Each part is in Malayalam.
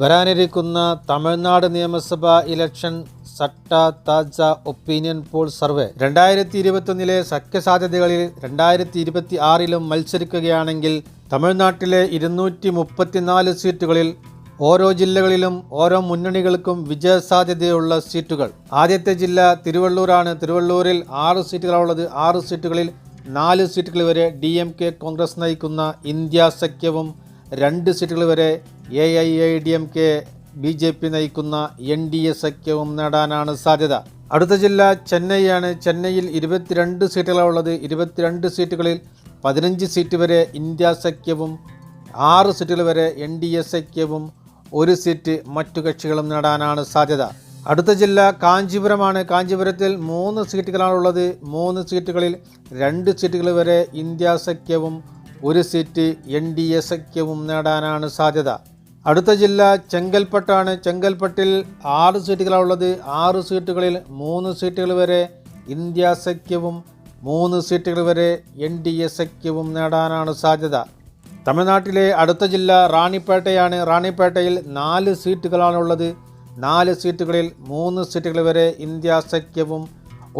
വരാനിരിക്കുന്ന തമിഴ്നാട് നിയമസഭാ ഇലക്ഷൻ സട്ട താജ ഒപ്പീനിയൻ പോൾ സർവേ. രണ്ടായിരത്തി ഇരുപത്തൊന്നിലെ സഖ്യസാധ്യതകളിൽ രണ്ടായിരത്തി ഇരുപത്തി ആറിലും മത്സരിക്കുകയാണെങ്കിൽ തമിഴ്നാട്ടിലെ ഇരുന്നൂറ്റി മുപ്പത്തിനാല് സീറ്റുകളിൽ ഓരോ ജില്ലകളിലും ഓരോ മുന്നണികൾക്കും വിജയസാധ്യതയുള്ള സീറ്റുകൾ. ആദ്യത്തെ ജില്ല തിരുവള്ളൂരാണ്. തിരുവള്ളൂരിൽ ആറ് സീറ്റുകളുള്ളത് ആറ് സീറ്റുകളിൽ നാല് സീറ്റുകൾ വരെ ഡി എം കെ കോൺഗ്രസ് നയിക്കുന്ന ഇന്ത്യ സഖ്യവും രണ്ട് സീറ്റുകൾ വരെ A I A D M K B J P നയിക്കുന്ന എൻ ഡി എ സഖ്യവും നേടാനാണ് സാധ്യത. അടുത്ത ജില്ല ചെന്നൈയാണ്. ചെന്നൈയിൽ ഇരുപത്തിരണ്ട് സീറ്റുകളുള്ളത് ഇരുപത്തിരണ്ട് സീറ്റുകളിൽ പതിനഞ്ച് സീറ്റ് വരെ ഇന്ത്യ സഖ്യവും ആറ് സീറ്റുകൾ വരെ എൻ ഡി എ സഖ്യവും ഒരു സീറ്റ് മറ്റു കക്ഷികളും നേടാനാണ് സാധ്യത. അടുത്ത ജില്ല കാഞ്ചീപുരമാണ്. കാഞ്ചീപുരത്തിൽ മൂന്ന് സീറ്റുകളാണുള്ളത് മൂന്ന് സീറ്റുകളിൽ രണ്ട് സീറ്റുകൾ വരെ ഇന്ത്യ സഖ്യവും ഒരു സീറ്റ് എൻ ഡി എ സഖ്യവും നേടാനാണ് സാധ്യത. അടുത്ത ജില്ല ചെങ്കൽപ്പട്ടാണ്. ചെങ്കൽപ്പട്ടിൽ ആറ് സീറ്റുകളാണുള്ളത്. ആറ് സീറ്റുകളിൽ മൂന്ന് സീറ്റുകൾ വരെ ഇന്ത്യ സഖ്യവും മൂന്ന് സീറ്റുകൾ വരെ എൻ ഡി എ സഖ്യവും നേടാനാണ് സാധ്യത. തമിഴ്നാട്ടിലെ അടുത്ത ജില്ല റാണിപ്പേട്ടയാണ്. റാണിപ്പേട്ടയിൽ നാല് സീറ്റുകളാണുള്ളത്. നാല് സീറ്റുകളിൽ മൂന്ന് സീറ്റുകൾ വരെ ഇന്ത്യ സഖ്യവും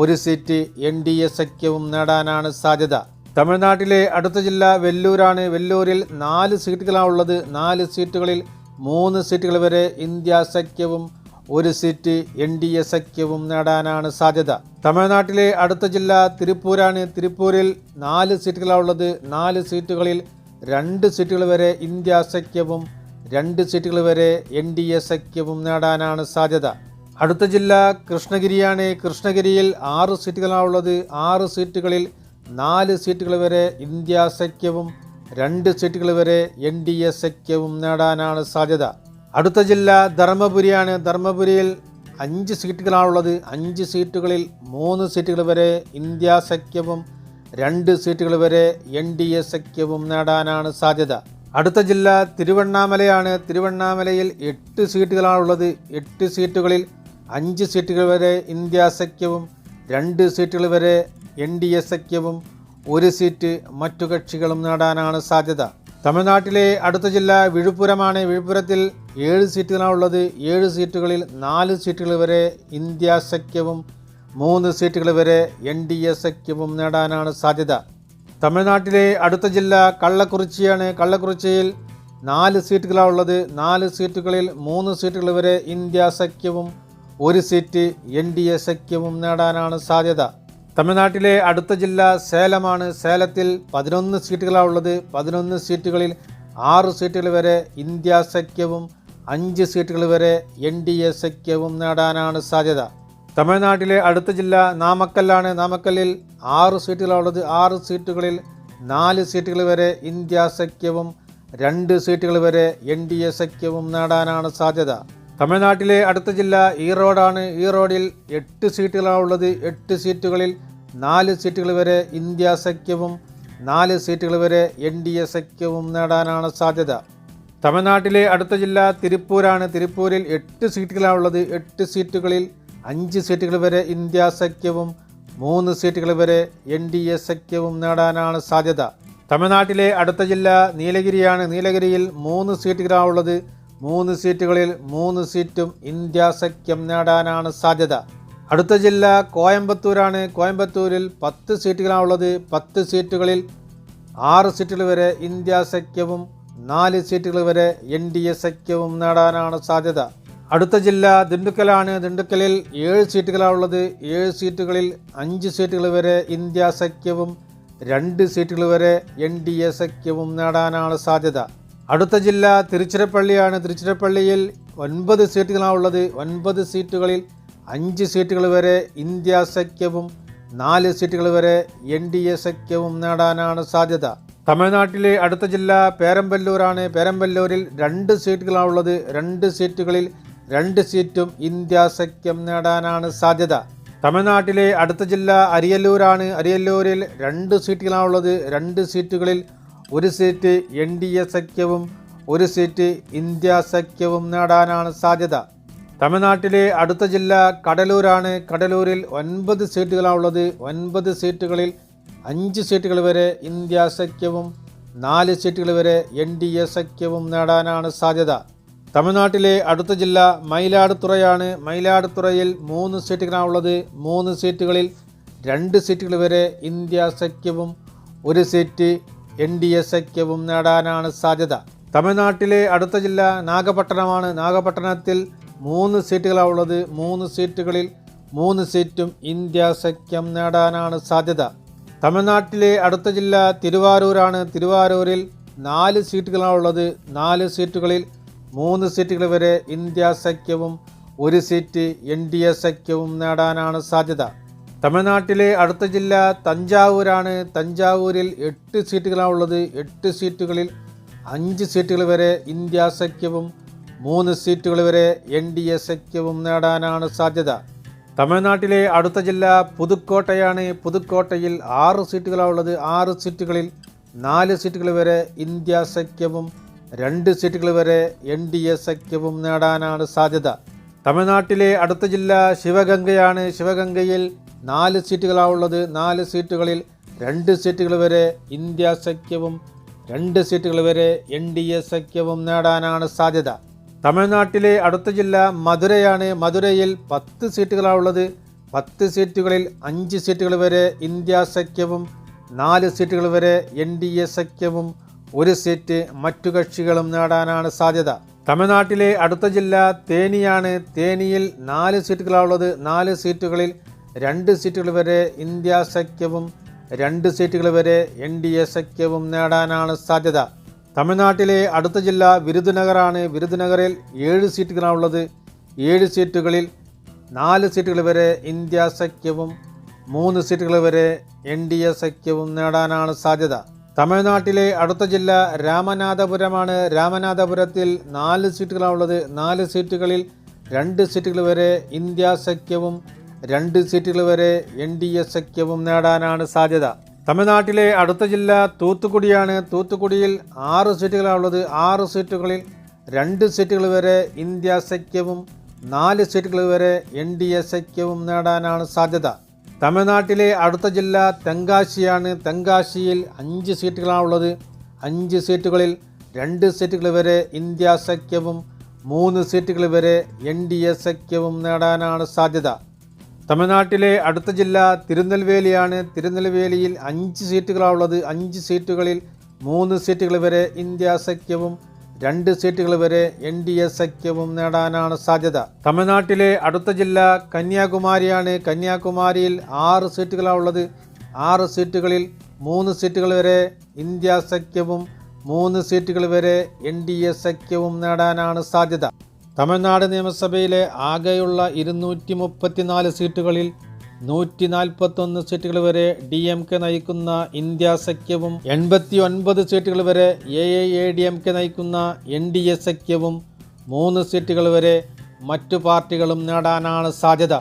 ഒരു സീറ്റ് എൻ ഡി എ സഖ്യവും നേടാനാണ് സാധ്യത. തമിഴ്നാട്ടിലെ അടുത്ത ജില്ല വെല്ലൂരാണ്. വെല്ലൂരിൽ നാല് സീറ്റുകളാണ് ഉള്ളത്. നാല് സീറ്റുകളിൽ മൂന്ന് സീറ്റുകൾ വരെ ഇന്ത്യ സഖ്യവും ഒരു സീറ്റ് എൻ ഡി എ സഖ്യവും നേടാനാണ് സാധ്യത. തമിഴ്നാട്ടിലെ അടുത്ത ജില്ല തിരുപ്പൂരാണ്. തിരുപ്പൂരിൽ നാല് സീറ്റുകളാണ് ഉള്ളത്. നാല് സീറ്റുകളിൽ രണ്ട് സീറ്റുകൾ വരെ ഇന്ത്യ സഖ്യവും രണ്ട് സീറ്റുകൾ വരെ എൻ ഡി എ സഖ്യവും നേടാനാണ് സാധ്യത. അടുത്ത ജില്ല കൃഷ്ണഗിരിയാണ്. കൃഷ്ണഗിരിയിൽ ആറ് സീറ്റുകളാണുള്ളത് ആറ് സീറ്റുകളിൽ നാല് സീറ്റുകൾ വരെ ഇന്ത്യ സഖ്യവും രണ്ട് സീറ്റുകൾ വരെ എൻ ഡി എ സഖ്യവും നേടാനാണ് സാധ്യത. അടുത്ത ജില്ല ധർമ്മപുരിയാണ്. ധർമ്മപുരിയിൽ അഞ്ച് സീറ്റുകളാണുള്ളത്. അഞ്ച് സീറ്റുകളിൽ മൂന്ന് സീറ്റുകൾ വരെ ഇന്ത്യ സഖ്യവും രണ്ട് സീറ്റുകൾ വരെ എൻ ഡി എ സഖ്യവും നേടാനാണ് സാധ്യത. അടുത്ത ജില്ല തിരുവണ്ണാമലയാണ്. തിരുവണ്ണാമലയിൽ എട്ട് സീറ്റുകളാണുള്ളത്. എട്ട് സീറ്റുകളിൽ അഞ്ച് സീറ്റുകൾ വരെ ഇന്ത്യ സഖ്യവും രണ്ട് സീറ്റുകൾ വരെ എൻ ഡി എ സഖ്യവും ഒരു സീറ്റ് മറ്റു കക്ഷികളും നേടാനാണ് സാധ്യത. തമിഴ്നാട്ടിലെ അടുത്ത ജില്ല വിഴുപ്പുരമാണ്. വിഴുപ്പുരത്തിൽ ഏഴ് സീറ്റുകളാണുള്ളത് ഏഴ് സീറ്റുകളിൽ നാല് സീറ്റുകൾ വരെ ഇന്ത്യ സഖ്യവും മൂന്ന് സീറ്റുകൾ വരെ എൻ ഡി എ സഖ്യവും നേടാനാണ് സാധ്യത. തമിഴ്നാട്ടിലെ അടുത്ത ജില്ല കള്ളക്കുറിച്ചിയാണ്. കള്ളക്കുറിച്ചിയിൽ നാല് സീറ്റുകളാണുള്ളത് നാല് സീറ്റുകളിൽ മൂന്ന് സീറ്റുകൾ വരെ ഇന്ത്യ സഖ്യവും ഒരു സീറ്റ് എൻ ഡി എ സഖ്യവും നേടാനാണ് സാധ്യത. തമിഴ്നാട്ടിലെ അടുത്ത ജില്ല സേലമാണ്. സേലത്തിൽ പതിനൊന്ന് സീറ്റുകളാണ് ഉള്ളത്. പതിനൊന്ന് സീറ്റുകളിൽ ആറ് സീറ്റുകൾ വരെ ഇന്ത്യ സഖ്യവും അഞ്ച് സീറ്റുകൾ വരെ എൻ ഡി എ സഖ്യവും നേടാനാണ് സാധ്യത. തമിഴ്നാട്ടിലെ അടുത്ത ജില്ല നാമക്കല്ലാണ്. നാമക്കല്ലിൽ ആറ് സീറ്റുകളാണ് ഉള്ളത്. ആറ് സീറ്റുകളിൽ നാല് സീറ്റുകൾ വരെ ഇന്ത്യ സഖ്യവും രണ്ട് സീറ്റുകൾ വരെ എൻ ഡി എ സഖ്യവും നേടാനാണ് സാധ്യത. തമിഴ്നാട്ടിലെ അടുത്ത ജില്ല ഈറോഡാണ് ഈറോഡിൽ എട്ട് സീറ്റുകളാണുള്ളത് എട്ട് സീറ്റുകളിൽ നാല് സീറ്റുകൾ വരെ ഇന്ത്യ സഖ്യവും നാല് സീറ്റുകൾ വരെ എൻ ഡി എ സഖ്യവും നേടാനാണ് സാധ്യത. തമിഴ്നാട്ടിലെ അടുത്ത ജില്ല തിരുപ്പൂരാണ്. തിരുപ്പൂരിൽ എട്ട് സീറ്റുകളാണുള്ളത് എട്ട് സീറ്റുകളിൽ അഞ്ച് സീറ്റുകൾ വരെ ഇന്ത്യ സഖ്യവും മൂന്ന് സീറ്റുകൾ വരെ എൻ ഡി എ സഖ്യവും നേടാനാണ് സാധ്യത. തമിഴ്നാട്ടിലെ അടുത്ത ജില്ല നീലഗിരിയാണ്. നീലഗിരിയിൽ മൂന്ന് സീറ്റുകളാണുള്ളത് മൂന്ന് സീറ്റുകളിൽ മൂന്ന് സീറ്റും ഇന്ത്യ സഖ്യം നേടാനാണ് സാധ്യത. അടുത്ത ജില്ല കോയമ്പത്തൂരാണ്. കോയമ്പത്തൂരിൽ പത്ത് സീറ്റുകളാണുള്ളത്. പത്ത് സീറ്റുകളിൽ ആറ് സീറ്റുകൾ വരെ ഇന്ത്യ സഖ്യവും നാല് സീറ്റുകൾ വരെ എൻ ഡി എ സഖ്യവും നേടാനാണ് സാധ്യത. അടുത്ത ജില്ല ദിണ്ടുക്കലാണ്. ദിണ്ടുക്കലിൽ ഏഴ് സീറ്റുകളാണുള്ളത്. ഏഴ് സീറ്റുകളിൽ അഞ്ച് സീറ്റുകൾ വരെ ഇന്ത്യ സഖ്യവും രണ്ട് സീറ്റുകൾ വരെ എൻ ഡി എ സഖ്യവും നേടാനാണ് സാധ്യത. അടുത്ത ജില്ല തിരുച്ചിറപ്പള്ളിയാണ്. തിരുച്ചിറപ്പള്ളിയിൽ ഒൻപത് സീറ്റുകളാണുള്ളത് ഒൻപത് സീറ്റുകളിൽ അഞ്ച് സീറ്റുകൾ വരെ ഇന്ത്യ സഖ്യവും നാല് സീറ്റുകൾ വരെ എൻ ഡി എ സഖ്യവും നേടാനാണ് സാധ്യത. തമിഴ്നാട്ടിലെ അടുത്ത ജില്ല പേരമ്പല്ലൂരാണ്. പേരമ്പല്ലൂരിൽ രണ്ട് സീറ്റുകളാണുള്ളത് രണ്ട് സീറ്റുകളിൽ രണ്ട് സീറ്റും ഇന്ത്യ സഖ്യം നേടാനാണ് സാധ്യത. തമിഴ്നാട്ടിലെ അടുത്ത ജില്ല അരിയല്ലൂരാണ്. അരിയല്ലൂരിൽ രണ്ട് സീറ്റുകളാണുള്ളത് രണ്ട് സീറ്റുകളിൽ ഒരു സീറ്റ് എൻ ഡി എ സഖ്യവും ഒരു സീറ്റ് ഇന്ത്യ സഖ്യവും നേടാനാണ് സാധ്യത. തമിഴ്നാട്ടിലെ അടുത്ത ജില്ല കടലൂരാണ്. കടലൂരിൽ ഒൻപത് സീറ്റുകളാണുള്ളത് ഒൻപത് സീറ്റുകളിൽ അഞ്ച് സീറ്റുകൾ വരെ ഇന്ത്യ സഖ്യവും നാല് സീറ്റുകൾ വരെ എൻ ഡി എ സഖ്യവും നേടാനാണ് സാധ്യത. തമിഴ്നാട്ടിലെ അടുത്ത ജില്ല മയിലാടുത്തുറയാണ് മയിലാടുത്തുറയിൽ മൂന്ന് സീറ്റുകളാണുള്ളത് മൂന്ന് സീറ്റുകളിൽ രണ്ട് സീറ്റുകൾ വരെ ഇന്ത്യ സഖ്യവും ഒരു സീറ്റ് എൻ ഡി എ സഖ്യവും നേടാനാണ് സാധ്യത. തമിഴ്നാട്ടിലെ അടുത്ത ജില്ല നാഗപട്ടണമാണ്. നാഗപട്ടണത്തിൽ മൂന്ന് സീറ്റുകളാണുള്ളത് മൂന്ന് സീറ്റുകളിൽ മൂന്ന് സീറ്റും ഇന്ത്യ സഖ്യം നേടാനാണ് സാധ്യത. തമിഴ്നാട്ടിലെ അടുത്ത ജില്ല തിരുവാരൂരാണ്. തിരുവാരൂരിൽ നാല് സീറ്റുകളാണുള്ളത് നാല് സീറ്റുകളിൽ മൂന്ന് സീറ്റുകൾ വരെ ഇന്ത്യ സഖ്യവും ഒരു സീറ്റ് എൻ ഡി എ സഖ്യവും നേടാനാണ് സാധ്യത. തമിഴ്നാട്ടിലെ അടുത്ത ജില്ല തഞ്ചാവൂരാണ്. തഞ്ചാവൂരിൽ എട്ട് സീറ്റുകളാണുള്ളത് എട്ട് സീറ്റുകളിൽ അഞ്ച് സീറ്റുകൾ വരെ ഇന്ത്യ സഖ്യവും മൂന്ന് സീറ്റുകൾ വരെ എൻ ഡി എ സഖ്യവും നേടാനാണ് സാധ്യത. തമിഴ്നാട്ടിലെ അടുത്ത ജില്ല പുതുക്കോട്ടയാണ്. പുതുക്കോട്ടയിൽ ആറ് സീറ്റുകളാണുള്ളത് ആറ് സീറ്റുകളിൽ നാല് സീറ്റുകൾ വരെ ഇന്ത്യ സഖ്യവും രണ്ട് സീറ്റുകൾ വരെ എൻ ഡി എ സഖ്യവും നേടാനാണ് സാധ്യത. തമിഴ്നാട്ടിലെ അടുത്ത ജില്ല ശിവഗംഗയാണ്. ശിവഗംഗയിൽ നാല് സീറ്റുകളാണുള്ളത്. നാല് സീറ്റുകളിൽ രണ്ട് സീറ്റുകൾ വരെ ഇന്ത്യ സഖ്യവും രണ്ട് സീറ്റുകൾ വരെ എൻ ഡി എ സഖ്യവും നേടാനാണ് സാധ്യത. തമിഴ്നാട്ടിലെ അടുത്ത ജില്ല മധുരയാണ്. മധുരയിൽ പത്ത് സീറ്റുകളാണുള്ളത്. പത്ത് സീറ്റുകളിൽ അഞ്ച് സീറ്റുകൾ വരെ ഇന്ത്യ സഖ്യവും നാല് സീറ്റുകൾ വരെ എൻ ഡി എ സഖ്യവും ഒരു സീറ്റ് മറ്റു കക്ഷികളും നേടാനാണ് സാധ്യത. തമിഴ്നാട്ടിലെ അടുത്ത ജില്ല തേനിയാണ്. തേനിയിൽ നാല് സീറ്റുകളാണുള്ളത്. നാല് സീറ്റുകളിൽ രണ്ട് സീറ്റുകൾ വരെ ഇന്ത്യ സഖ്യവും രണ്ട് സീറ്റുകൾ വരെ എൻ ഡി എ സഖ്യവും നേടാനാണ് സാധ്യത. തമിഴ്നാട്ടിലെ അടുത്ത ജില്ല വിരുദുനഗറാണ് വിരുദുനഗറിൽ ഏഴ് സീറ്റുകളാണുള്ളത്. ഏഴ് സീറ്റുകളിൽ നാല് സീറ്റുകൾ വരെ ഇന്ത്യ സഖ്യവും മൂന്ന് സീറ്റുകൾ വരെ എൻ ഡി എ സഖ്യവും നേടാനാണ് സാധ്യത. തമിഴ്നാട്ടിലെ അടുത്ത ജില്ല രാമനാഥപുരമാണ്. രാമനാഥപുരത്തിൽ നാല് സീറ്റുകളാണുള്ളത്. നാല് സീറ്റുകളിൽ രണ്ട് സീറ്റുകൾ വരെ ഇന്ത്യ സഖ്യവും രണ്ട് സീറ്റുകൾ വരെ എൻ ഡി എ സഖ്യവും നേടാനാണ് സാധ്യത. തമിഴ്നാട്ടിലെ അടുത്ത ജില്ല തൂത്തുക്കുടിയാണ്. തൂത്തുക്കുടിയിൽ ആറ് സീറ്റുകളാണുള്ളത്. ആറ് സീറ്റുകളിൽ രണ്ട് സീറ്റുകൾ വരെ ഇന്ത്യ സഖ്യവും നാല് സീറ്റുകൾ വരെ എൻ ഡി എ സഖ്യവും നേടാനാണ് സാധ്യത. തമിഴ്നാട്ടിലെ അടുത്ത ജില്ല തെങ്കാശിയാണ്. തെങ്കാശിയിൽ അഞ്ച് സീറ്റുകളാണുള്ളത്. അഞ്ച് സീറ്റുകളിൽ രണ്ട് സീറ്റുകൾ വരെ ഇന്ത്യ സഖ്യവും മൂന്ന് സീറ്റുകൾ വരെ എൻ ഡി എ സഖ്യവും നേടാനാണ് സാധ്യത. തമിഴ്നാട്ടിലെ അടുത്ത ജില്ല തിരുനെൽവേലിയാണ്. തിരുനെൽവേലിയിൽ അഞ്ച് സീറ്റുകളാണുള്ളത്. അഞ്ച് സീറ്റുകളിൽ മൂന്ന് സീറ്റുകൾ വരെ ഇന്ത്യ സഖ്യവും രണ്ട് സീറ്റുകൾ വരെ എൻ ഡി എ സഖ്യവും നേടാനാണ് സാധ്യത. തമിഴ്നാട്ടിലെ അടുത്ത ജില്ല കന്യാകുമാരിയാണ്. കന്യാകുമാരിയിൽ ആറ് സീറ്റുകളാണുള്ളത്. ആറ് സീറ്റുകളിൽ മൂന്ന് സീറ്റുകൾ വരെ ഇന്ത്യ സഖ്യവും മൂന്ന് സീറ്റുകൾ വരെ എൻ ഡി എ സഖ്യവും നേടാനാണ് സാധ്യത. തമിഴ്നാട് നിയമസഭയിലെ ആകെയുള്ള ഇരുന്നൂറ്റി മുപ്പത്തിനാല് സീറ്റുകളിൽ നൂറ്റി നാൽപ്പത്തൊന്ന് സീറ്റുകൾ വരെ ഡി എം കെ നയിക്കുന്ന ഇന്ത്യ സഖ്യവും എൺപത്തി ഒൻപത് സീറ്റുകൾ വരെ A A D M K നയിക്കുന്ന എൻ ഡി എ സഖ്യവും മൂന്ന് സീറ്റുകൾ വരെ മറ്റു പാർട്ടികളും നേടാനാണ് സാധ്യത.